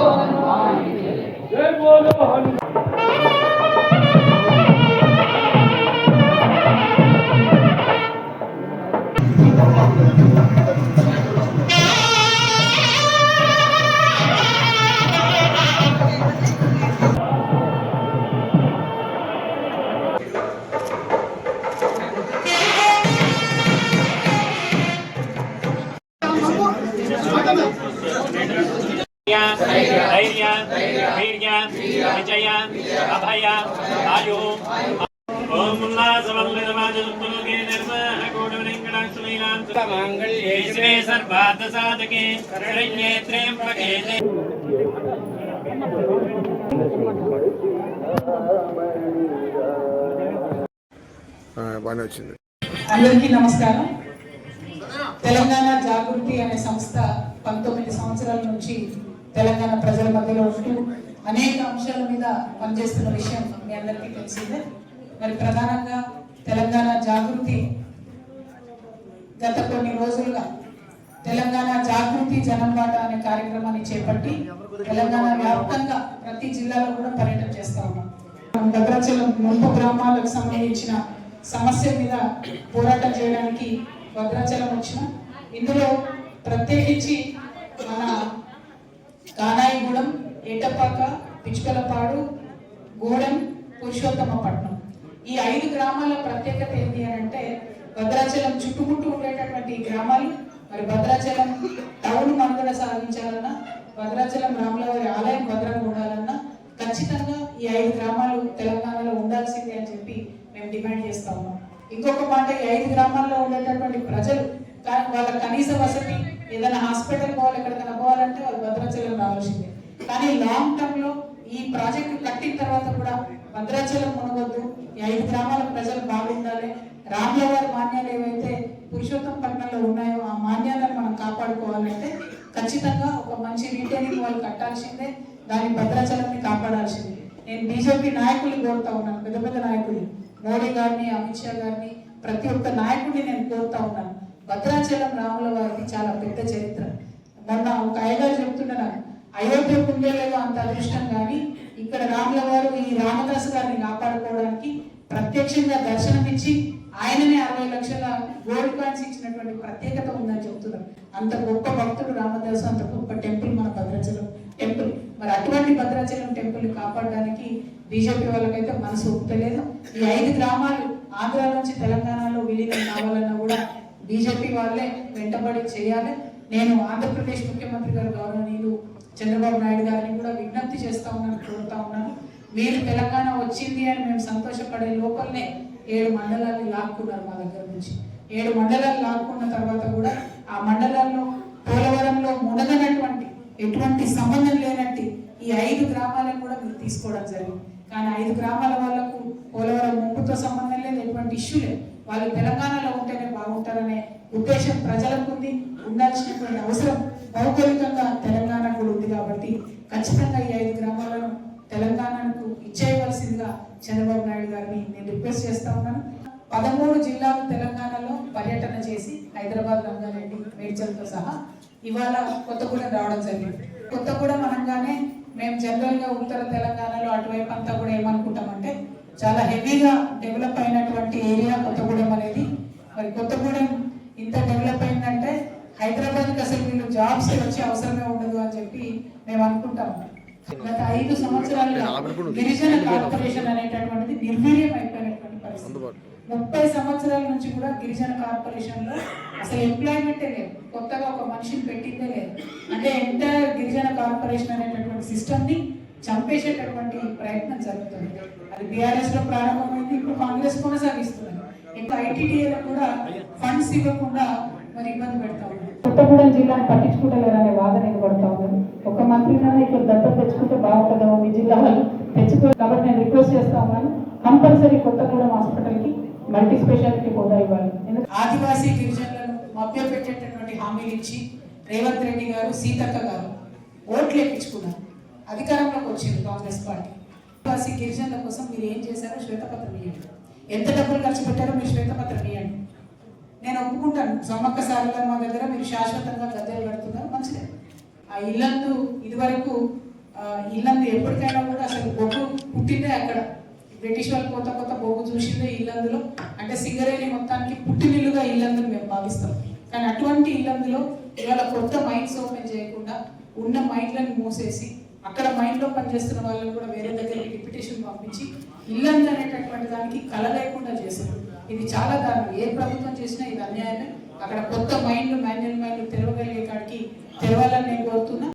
Amin. Amin. అభయ ఆయు బాగానే వచ్చింది. అందరికీ నమస్కారం. తెలంగాణ జాగృతి అనే సంస్థ పంతొమ్మిది సంవత్సరాల నుంచి తెలంగాణ ప్రజల మధ్యలో ఉంటూ అనేక అంశాల మీద పనిచేస్తున్న విషయం మీ అందరికీ తెలిసిందే. మరి ప్రధానంగా తెలంగాణ జాగృతి గత కొన్ని రోజులుగా తెలంగాణ జాగృతి జనంబాట అనే కార్యక్రమాన్ని చేపట్టి తెలంగాణ వ్యాప్తంగా ప్రతి జిల్లాలో కూడా పర్యటన చేస్తా ఉన్నాం. భద్రాచలం ముంపు గ్రామాలకు సంబంధించిన సమస్య మీద పోరాటం చేయడానికి భద్రాచలం వచ్చిన. ఇందులో ప్రత్యేకించి మన కానాయిగూడెం ఏటపాక పిచ్చుకలపాడు గూడెం పురుషోత్తమపట్నం ఈ ఐదు గ్రామాల ప్రత్యేకత ఏంటి అని అంటే భద్రాచలం చుట్టుముట్టు ఉండేటటువంటి ఈ గ్రామాలు మరి భద్రాచలం టౌన్ మనుగడ సాగించాలన్నా భద్రాచలం రాములవారి ఆలయం భద్రంగా ఉండాలన్నా ఖచ్చితంగా ఈ ఐదు గ్రామాలు తెలంగాణలో ఉండాల్సిందే అని చెప్పి మేము డిమాండ్ చేస్తా ఉన్నాం. ఇంకొక మాట ఈ ఐదు గ్రామాల్లో ఉండేటటువంటి ప్రజలు కానీ వాళ్ళ కనీస వసతి ఏదైనా హాస్పిటల్ పోవాలి ఎక్కడికైనా పోవాలంటే వాళ్ళు భద్రాచలం రావాల్సిందే. కానీ లాంగ్ టర్మ్లో ఈ ప్రాజెక్టు కట్టిన తర్వాత కూడా భద్రాచలం మునగొద్దు ఈ ఐదు గ్రామాల ప్రజలు బాగుండాలి. రాముల మాన్యాలు ఏవైతే పురుషోత్తం పట్టణంలో ఉన్నాయో ఆ మాన్యాలను మనం కాపాడుకోవాలంటే ఖచ్చితంగా ఒక మంచి రీటైనింగ్ వాళ్ళు కట్టాల్సిందే. దాని భద్రాచలాన్ని కాపాడాల్సిందే. నేను బీజేపీ నాయకులు కోరుతా ఉన్నాను. పెద్ద పెద్ద నాయకులు మోడీ గారిని అమిత్ షా గారిని ప్రతి ఒక్క నాయకుడిని నేను కోరుతా ఉన్నాను. భద్రాచలం రాముల వారికి చాలా పెద్ద చరిత్ర. మొన్న ఒక ఐదారు చెప్తున్నాను అయోధ్య కుండేలేదో అంత అదృష్టం కానీ ఇక్కడ రాముల గారు ఈ రామదాసు గారిని కాపాడుకోవడానికి ప్రత్యక్షంగా దర్శనమిచ్చి ఆయననే అరవై లక్షల గోల్డ్ కాయిన్స్ ఇచ్చినటువంటి ప్రత్యేకత ఉందని చెప్తున్నారు. అంత గొప్ప భక్తుడు రామదాసు అంత గొప్ప టెంపుల్ మన భద్రాచలం టెంపుల్. మరి అటువంటి భద్రాచలం టెంపుల్ కాపాడడానికి బీజేపీ వాళ్ళకైతే మనసు ఒప్పుతలేదు. ఈ ఐదు గ్రామాలు ఆంధ్ర నుంచి తెలంగాణలో విలీనం కావాలన్నా కూడా బీజేపీ వాళ్ళే వెంటబడి చేయాలి. నేను ఆంధ్రప్రదేశ్ ముఖ్యమంత్రి గారు గౌరవనీయులు చంద్రబాబు నాయుడు గారిని కూడా విజ్ఞప్తి చేస్తూ ఉన్నాను కోరుతా ఉన్నాను. మీరు తెలంగాణ వచ్చింది అని మేము సంతోషపడే లోపలనే ఏడు మండలాన్ని లాక్కున్నారు మా దగ్గర నుంచి. ఏడు మండలాలు లాక్కున్న తర్వాత కూడా ఆ మండలాల్లో పోలవరంలో మునగనటువంటి ఎటువంటి సంబంధం లేనట్టు ఈ ఐదు గ్రామాలను కూడా మీరు తీసుకోవడం జరిగింది. కానీ ఐదు గ్రామాల వాళ్ళకు పోలవరం ముంపుతో సంబంధం లేదు ఎటువంటి ఇష్యూ లేదు. వాళ్ళు తెలంగాణలో ఉంటేనే బాగుంటారనే ఉద్దేశం ప్రజలకు ఉంది. ఉండాల్సినటువంటి అవసరం భౌగోళికంగా తెలంగాణ ఖచ్చితంగా ఈ ఐదు గ్రామాలను తెలంగాణకు ఇచ్చేయవలసిందిగా చంద్రబాబు నాయుడు గారిని నేను రిక్వెస్ట్ చేస్తా ఉన్నాను. పదమూడు జిల్లాలు తెలంగాణలో పర్యటన చేసి హైదరాబాద్ రంగారెడ్డి మేడ్చల్తో సహా ఇవాళ కొత్తగూడెం రావడం జరిగింది. కొత్తగూడెం అనగానే మేము జనరల్గా ఉత్తర తెలంగాణలో అటువైపు అంతా కూడా ఏమనుకుంటామంటే చాలా హెవీగా డెవలప్ అయినటువంటి ఏరియా కొత్తగూడెం అనేది. మరి కొత్తగూడెం ఇంత డెవలప్ అయిందంటే హైదరాబాద్కి అసలు వీళ్ళు జాబ్స్ వచ్చే అవసరమే ఉండదు అని చెప్పి మేము అనుకుంటాం. గత ఐదు సంవత్సరాలుగా గిరిజన కార్పొరేషన్ అనేటటువంటిది నిర్వీర్యం అయిపోయినటువంటి పరిస్థితి. ముప్పై సంవత్సరాల నుంచి కూడా గిరిజన కార్పొరేషన్లో అసలు ఎంప్లాయ్మెంటే లేదు. కొత్తగా ఒక మనిషిని పెట్టిందే లేదు. అంటే ఎంటైర్ గిరిజన కార్పొరేషన్ అనేటటువంటి సిస్టమ్ని చంపేసేటటువంటి ప్రయత్నం జరుగుతుంది. అది బీఆర్ఎస్లో ప్రారంభమైంది ఇప్పుడు కాంగ్రెస్ కొనసాగిస్తున్నారు ఇంకా ఐటీడీఏలో కూడా ఫండ్స్ ఇవ్వకుండా మరి ఇబ్బంది పెడతా ఉన్నారు కొత్తగూడెం జిల్లాను పట్టించుకుంటలేరనే వాదన ఎదుగుపడతా ఉన్నది ఒక మంత్రినైనా ఇక్కడ దత్తత తెచ్చుకుంటే బాగుంటుందో మీ జిల్లా వాళ్ళు తెచ్చుకో కాబట్టి నేను రిక్వెస్ట్ చేస్తా ఉన్నాను. కంపల్సరీ కొత్తగూడెం హాస్పిటల్కి మల్టీ స్పెషాలిటీ హోదా ఇవ్వాలి. ఆదివాసీ గిరిజనులను మభ్యపెట్టేటటువంటి హామీలు ఇచ్చి రేవంత్ రెడ్డి గారు సీతక్క గారు ఓట్లు ఎక్కించుకున్నారు. అధికారంలోకి వచ్చింది కాంగ్రెస్ పార్టీ. ఆదివాసీ గిరిజనుల కోసం మీరు ఏం చేశారో శ్వేతపత్రం ఇవ్వండి ఎంత డబ్బులు ఖర్చు పెట్టారో మీరు శ్వేతపత్రం ఇవ్వండి నేను ఒప్పుకుంటాను. సమ్మక్క సారలమ్మ దగ్గర మీరు శాశ్వతంగా గద్దెలు కడుతున్నారు. మంచిదే. ఆ ఇల్లందు ఇదివరకు ఇల్లందు ఎప్పటికైనా కూడా అసలు బొగ్గు పుట్టిందే అక్కడ. బ్రిటిష్ వాళ్ళు కొత్త కొత్త బొగ్గు చూసిందే ఇల్లందులో. అంటే సింగరేణి మొత్తానికి పుట్టినిల్లుగా ఇల్లందుని మేము భావిస్తాం. కానీ అటువంటి ఇల్లందులో ఇవాళ కొత్త మైండ్స్ ఓపెన్ చేయకుండా ఉన్న మైండ్లను మూసేసి అక్కడ మైండ్లో పనిచేస్తున్న వాళ్ళని కూడా వేరే దగ్గరికి డిప్యుటేషన్ పంపించి ఇల్లందు అనేటటువంటి దానికి కల లేకుండా చేశారు. ఇది చాలా దారుణం. ఏ ప్రభుత్వం చేసినా ఇది అన్యాయమే. అక్కడ కొత్త మైండ్ మాన్యువల్ మైండ్ తెరవగలిగే కాడికి తెరవాలని నేను కోరుతున్నా.